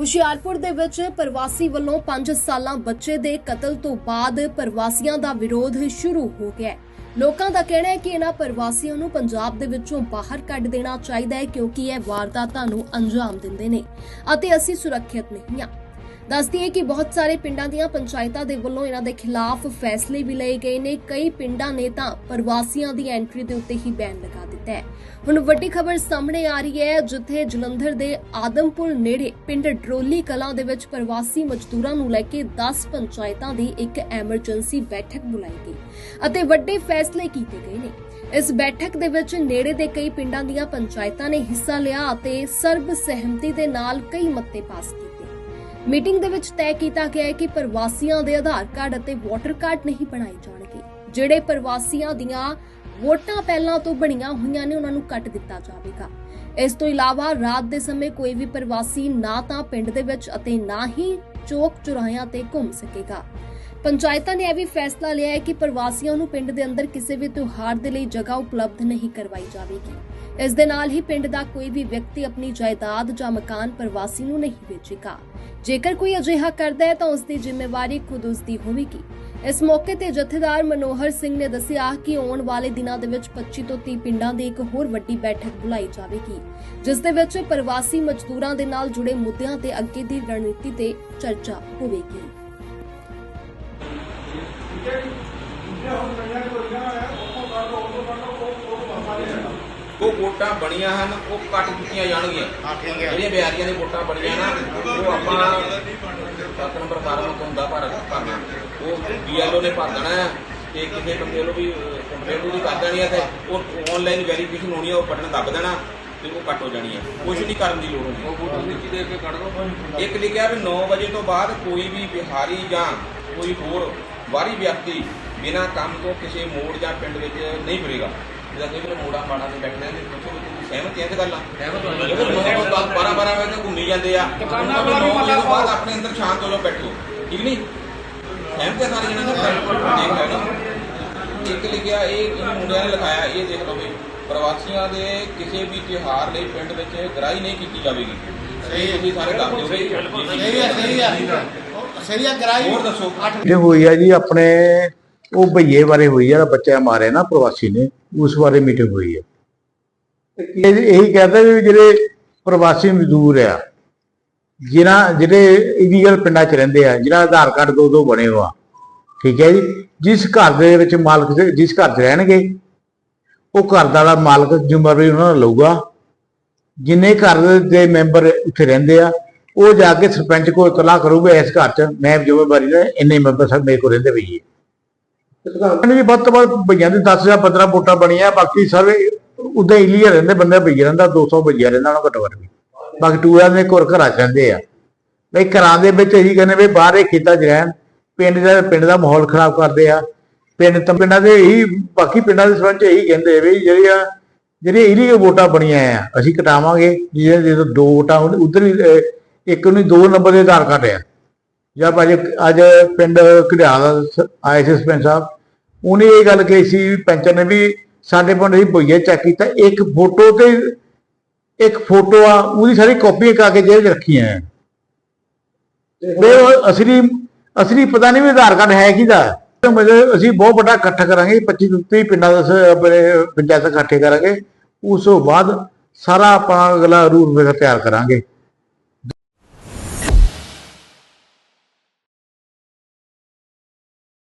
ਹੁਸ਼ਿਆਰਪੁਰ ਦੇ ਵਿੱਚ ਪ੍ਰਵਾਸੀ ਵੱਲੋਂ 5 ਸਾਲਾਂ ਬੱਚੇ ਦੇ ਕਤਲ ਤੋਂ ਬਾਅਦ ਪ੍ਰਵਾਸੀਆਂ ਦਾ ਵਿਰੋਧ ਸ਼ੁਰੂ ਹੋ ਗਿਆ ਹੈ। ਲੋਕਾਂ ਦਾ ਕਹਿਣਾ ਹੈ ਕਿ ਇਹਨਾਂ ਪ੍ਰਵਾਸੀਆਂ ਨੂੰ ਪੰਜਾਬ ਦੇ ਵਿੱਚੋਂ ਬਾਹਰ ਕੱਢ ਦੇਣਾ ਚਾਹੀਦਾ ਹੈ ਕਿਉਂਕਿ ਇਹ ਵਾਰਦਾਤਾਂ ਨੂੰ ਅੰਜਾਮ ਦਿੰਦੇ ਨੇ ਅਤੇ ਅਸੀਂ ਸੁਰੱਖਿਅਤ ਨਹੀਂ ਹਾਂ। ਦੱਸਦੀ ਹੈ ਕਿ ਬਹੁਤ ਸਾਰੇ ਪਿੰਡਾਂ ਦੀਆਂ ਪੰਚਾਇਤਾਂ ਦੇ ਵੱਲੋਂ ਇਹਨਾਂ ਦੇ ਖਿਲਾਫ ਫੈਸਲੇ ਵੀ ਲਏ ਗਏ ਨੇ। ਕਈ ਪਿੰਡਾਂ ਨੇ ਤਾਂ ਪ੍ਰਵਾਸੀਆਂ ਦੀ ਐਂਟਰੀ ਦੇ ਉੱਤੇ ਹੀ ਬੈਨ ਲਗਾ ਦਿੱਤਾ ਹੈ। ਹੁਣ ਵੱਡੀ ਖਬਰ ਸਾਹਮਣੇ ਆ ਰਹੀ ਹੈ, ਜਿੱਥੇ ਜਲੰਧਰ ਦੇ ਆਦਮਪੁਰ ਨੇੜੇ ਪਿੰਡ ਡਰੋਲੀ ਕਲਾਂ ਦੇ ਵਿੱਚ ਪ੍ਰਵਾਸੀ ਮਜ਼ਦੂਰਾਂ ਨੂੰ ਲੈ ਕੇ 10 ਪੰਚਾਇਤਾਂ ਦੀ ਇੱਕ ਐਮਰਜੈਂਸੀ ਬੈਠਕ ਬੁਲਾਈ ਗਈ ਅਤੇ ਵੱਡੇ ਫੈਸਲੇ ਕੀਤੇ ਗਏ ਨੇ। ਇਸ ਬੈਠਕ ਦੇ ਵਿੱਚ ਨੇੜੇ ਦੇ ਕਈ ਪਿੰਡਾਂ ਦੀਆਂ ਪੰਚਾਇਤਾਂ ਨੇ ਹਿੱਸਾ ਲਿਆ ਅਤੇ ਸਰਬ ਸਹਿਮਤੀ ਦੇ ਨਾਲ ਕਈ ਮਤੇ ਪਾਸ ਕੀਤੇ। ਮੀਟਿੰਗ ਦੇ ਵਿੱਚ ਤੈਅ ਕੀਤਾ ਗਿਆ ਹੈ ਕਿ ਪ੍ਰਵਾਸੀਆਂ ਦੇ ਆਧਾਰ ਕਾਰਡ ਅਤੇ ਵੋਟਰ ਕਾਰਡ ਨਹੀਂ ਬਣਾਏ ਜਾਣਗੇ, ਜਿਹੜੇ ਪ੍ਰਵਾਸੀਆਂ ਦੀਆਂ ਵੋਟਾਂ ਪਹਿਲਾਂ ਤੋਂ ਬਣੀਆਂ ਹੋਈਆਂ ਨੇ, ਉਹਨਾਂ ਨੂੰ ਕੱਟ ਦਿੱਤਾ ਜਾਵੇਗਾ। ਇਸ ਤੋਂ ਇਲਾਵਾ ਰਾਤ ਦੇ ਸਮੇਂ ਕੋਈ ਵੀ ਪ੍ਰਵਾਸੀ ਨਾ ਤਾਂ ਪਿੰਡ ਦੇ ਵਿੱਚ ਅਤੇ ਨਾ ਹੀ ਚੌਕ ਚੁਰਾਹਿਆਂ ਤੇ ਘੁੰਮ ਸਕੇਗਾ। ਪੰਚਾਇਤਾਂ ਨੇ ਇਹ ਵੀ ਫੈਸਲਾ ਲਿਆ ਹੈ ਕਿ ਪ੍ਰਵਾਸੀਆਂ ਨੂੰ ਪਿੰਡ ਦੇ ਅੰਦਰ ਕਿਸੇ ਵੀ ਤਿਉਹਾਰ ਦੇ ਲਈ ਜਗ੍ਹਾ ਉਪਲਬਧ ਨਹੀਂ ਕਰਵਾਈ ਜਾਵੇਗੀ। ਇਸ ਦੇ ਨਾਲ ਹੀ ਪਿੰਡ ਦਾ ਕੋਈ ਵੀ ਵਿਅਕਤੀ ਆਪਣੀ ਜਾਇਦਾਦ ਜਾਂ ਮਕਾਨ ਪ੍ਰਵਾਸੀ ਨੂੰ ਨਹੀਂ ਵੇਚੇਗਾ। ਜੇਕਰ ਕੋਈ ਅਜਿਹਾ ਕਰਦਾ ਹੈ ਤਾਂ ਉਸ ਦੀ ਜ਼ਿੰਮੇਵਾਰੀ ਖੁਦ ਉਸ ਦੀ ਹੋਵੇਗੀ। ਇਸ ਮੌਕੇ ਤੇ ਜਥੇਦਾਰ ਮਨੋਹਰ ਸਿੰਘ ਨੇ ਦੱਸਿਆ ਕਿ ਆਉਣ ਵਾਲੇ ਦਿਨਾਂ ਦੇ ਵਿੱਚ 25 ਤੋਂ 30 ਪਿੰਡਾਂ ਦੀ ਇੱਕ ਹੋਰ ਵੱਡੀ ਬੈਠਕ ਬੁਲਾਈ ਜਾਵੇਗੀ, ਜਿਸ ਦੇ ਵਿੱਚ ਪ੍ਰਵਾਸੀ ਮਜ਼ਦੂਰਾਂ ਦੇ ਨਾਲ ਜੁੜੇ ਮੁੱਦਿਆਂ ਤੇ ਅੱਗੇ ਦੀ ਰਣਨੀਤੀ ਤੇ ਚਰਚਾ ਹੋਵੇਗੀ। ਉਹ ਵੋਟਾਂ ਬਣੀਆਂ ਹਨ ਉਹ ਕੱਟ ਦਿੱਤੀਆਂ ਜਾਣਗੀਆਂ। ਹਾਂ ਠੀਕ ਹੈ। ਜਿਹੜੀਆਂ ਬਿਆਰੀਆਂ ਦੀ ਵੋਟਾਂ ਬਣੀਆਂ ਨਾ ਉਹ ਆਪਾਂ 7 ਨੰਬਰ ਫਾਰਮ ਤੋਂ ਹੁੰਦਾ ਭਰ ਭਰਨਾ ਉਹ ਬੀਐਲਓ ਨੇ ਭਰ ਦੇਣਾ ਹੈ ਤੇ ਕਿਸੇ ਬੰਦੇ ਨੂੰ ਵੀ ਕੰਪਲੇਂਟ ਉਹਦੀ ਕਰ ਦੇਣੀ ਹੈ ਤੇ ਉਹ ਆਨਲਾਈਨ ਵੈਰੀਫਿਕੇਸ਼ਨ ਹੋਣੀ ਹੈ ਉਹ ਬਟਨ ਦੱਬ ਦੇਣਾ ਤੇ ਉਹ ਕੱਟ ਹੋ ਜਾਣੀ ਹੈ। ਕੁਝ ਨਹੀਂ ਕਰਨ ਦੀ ਲੋੜ ਹੁੰਦੀ। ਉਹ ਵੋਟਰ ਵਿੱਚ ਦੇ ਕੇ ਕੱਢ ਦੋ ਇੱਕ ਲਿਖਿਆ ਵੀ 9 ਵਜੇ ਤੋਂ ਬਾਅਦ ਕੋਈ ਵੀ ਬਿਹਾਰੀ ਜਾਂ ਕੋਈ ਹੋਰ ਬਾਹਰੀ ਵਿਅਕਤੀ ਬਿਨਾਂ ਕੰਮ ਤੋਂ ਕਿਸੇ ਮੋੜ ਜਾਂ ਪਿੰਡ ਵਿੱਚ ਨਹੀਂ ਫਿਰੇਗਾ। ਜਿਹਦਾ ਵੀ ਮੋੜਾ ਮਾੜਾ ਤੇ ਬੈਠਦੇ ਨੇ ਸਹਿਮਤ ਹੈ ਇਸ ਗੱਲ। ਨਾਲ 12 12 ਵਜੇ ਤੱਕ ਘੁੰਮੀ ਜਾਂਦੇ ਆ। ਦੁਕਾਨਾਂ ਵਾਲਾ ਤੋਂ ਬਾਅਦ ਆਪਣੇ ਅੰਦਰ ਸ਼ਾਂਤ ਹੋ ਜਾਓ ਬੈਠੋ। ਠੀਕ ਨਹੀਂ? ਸਹਿਮਤ ਹੈ ਸਾਰੇ ਜਣੇ ਨਾ ਦੇਖ ਲਓ ਨਾ। ਇੱਕ ਲਿਖਿਆ ਇਹ ਮੁੰਡਿਆਂ ਨੇ ਲਿਖਾਇਆ ਇਹ ਦੇਖ ਲਓ ਵੀ। ਪ੍ਰਵਾਸੀਆਂ ਦੇ ਕਿਸੇ ਵੀ ਤਿਉਹਾਰ ਲਈ ਪਿੰਡ ਵਿੱਚ ਗ੍ਰਾਹੀ ਨਹੀਂ ਕੀਤੀ ਜਾਵੇਗੀ। ਸਹੀ ਹੈ। ਤੁਸੀਂ ਸਾਰੇ ਦੱਸ ਦਿਓ ਸਹੀ ਹੈ ਸਹੀ ਹੈ ਸਹੀ ਹੈ। ਗਰਾਈ ਹੋਰ ਦੱਸੋ। ਇਹ ਹੋਈ ਆ ਜੀ ਆਪਣੇ ਉਹ ਭਈਏ ਬਾਰੇ ਹੋਈ ਜਿਹੜਾ ਬੱਚਾ ਮਾਰਿਆ ਨਾ ਪ੍ਰਵਾਸੀ ਨੇ, ਉਸ ਬਾਰੇ ਮੀਟਿੰਗ ਹੋਈ ਹੈ ਇਹ ਇਹੀ ਕਹਿੰਦਾ ਵੀ ਜਿਹੜੇ ਪ੍ਰਵਾਸੀ ਮਜ਼ਦੂਰ ਆ, ਜਿਨ੍ਹਾਂ, ਜਿਹੜੇ ਇਲੀਗਲ ਪਿੰਡਾਂ 'ਚ ਰਹਿੰਦੇ ਆ, ਜਿਨ੍ਹਾਂ ਆਧਾਰ ਕਾਰਡ ਦੋ ਦੋ ਬਣੇ ਹੋਆ ਠੀਕ ਹੈ ਜੀ, ਜਿਸ ਘਰ ਦੇ ਵਿੱਚ ਮਾਲਕ ਜਿਸ ਘਰ 'ਚ ਰਹਿਣਗੇ, ਉਹ ਘਰ ਦਾ ਮਾਲਕ ਜ਼ਿੰਮੇਵਾਰੀ ਉਹਨਾਂ ਨੂੰ ਲਊਗਾ। ਜਿੰਨੇ ਘਰ ਦੇ ਮੈਂਬਰ ਉੱਥੇ ਰਹਿੰਦੇ ਆ, ਉਹ ਜਾ ਕੇ ਸਰਪੰਚ ਕੋਲ ਇਤਲਾਹ ਕਰੂਗਾ, ਇਸ ਘਰ 'ਚ ਮੈਂ ਜ਼ਿੰਮੇਵਾਰੀ ਲੈ ਇੰਨੇ ਮੈਂਬਰ ਸਭ ਮੇਰੇ ਕੋਲ ਰਹਿੰਦੇ ਪਈ ਹੈ ਜੀ ਵੱਧ ਤੋਂ ਵੱਧ ਭਈਆਂ ਦੇ 10 ਜਾਂ 15 ਵੋਟਾਂ ਬਣੀਆਂ, ਬਾਕੀ ਸਾਰੇ ਉਦਾਂ ਇਲੀਆ ਰਹਿੰਦੇ, ਬੰਦੇ ਭਈਆ ਰਹਿੰਦਾ 200 ਭਈਆ ਰਹਿੰਦਾ, ਉਹਨਾਂ ਘੱਟੋ ਘੱਟ ਵੀ। ਬਾਕੀ ਟੂਰਾਂ ਦੇ ਘਰ ਘਰਾਂ 'ਚ ਰਹਿੰਦੇ ਆ। ਬਈ ਘਰਾਂ ਦੇ ਵਿੱਚ ਇਹੀ ਕਹਿੰਦੇ ਵੀ ਬਾਹਰ ਖੇਤਾਂ 'ਚ ਰਹਿਣ, ਪਿੰਡ ਦਾ ਪਿੰਡ ਦਾ ਮਾਹੌਲ ਖਰਾਬ ਕਰਦੇ ਆ। ਪਿੰਡ ਤਾਂ, ਪਿੰਡਾਂ ਦੇ ਇਹੀ, ਬਾਕੀ ਪਿੰਡਾਂ ਦੇ ਸਰਪੰਚ ਇਹੀ ਕਹਿੰਦੇ ਵੀ ਜਿਹੜੀਆਂ ਜਿਹੜੀਆਂ ਇਲੀਗਲ ਵੋਟਾਂ ਬਣੀਆਂ ਆ, ਅਸੀਂ ਕਟਾਵਾਂਗੇ ਜਿਹਦੇ ਜਦੋਂ ਦੋ ਵੋਟਾਂ, ਉਧਰ ਵੀ ਇੱਕ ਨੂੰ ਦੋ ਨੰਬਰ ਦੇ ਆਧਾਰ ਕਾਰਡ ਆ। ਜਾਂ ਅੱਜ ਅੱਜ ਪਿੰਡ ਘੜਿਆ ਆਏ ਸੀ ਸਰਪੰਚ ਸਾਹਿਬ ਉਹਨੇ ਇਹ ਗੱਲ ਕਹੀ ਸੀ ਪੈਂਚਰ ਨੇ ਵੀ ਸਾਡੇ ਪਿੰਡ ਦੀ ਭਈਏ ਚੈੱਕ ਕੀਤਾ ਇੱਕ ਫੋਟੋ ਤੇ ਇੱਕ ਫੋਟੋ ਆ ਉਹਦੀ ਸਾਰੀ ਕਾਪੀ ਕਰਾ ਕੇ ਜੇਲ੍ਹ 'ਚ ਰੱਖੀਆਂ ਆ। ਤੇ ਅਸਲੀ ਅਸਲੀ ਪਤਾ ਨਹੀਂ ਵੀ ਆਧਾਰ ਕਾਰਡ ਹੈ ਕਿਹਦਾ। ਤੇ ਮਤਲਬ ਅਸੀਂ ਬਹੁਤ ਵੱਡਾ ਇਕੱਠ ਕਰਾਂਗੇ 25 ਤੋਂ 30 ਪਿੰਡਾਂ ਦਾ ਆਪਣੇ ਪੰਚਾਇਤ ਇਕੱਠੇ ਕਰਾਂਗੇ। ਉਸ ਤੋਂ ਬਾਅਦ ਸਾਰਾ ਆਪਣਾ ਅਗਲਾ ਰੂਲ ਮੇਰਾ ਤਿਆਰ ਕਰਾਂਗੇ।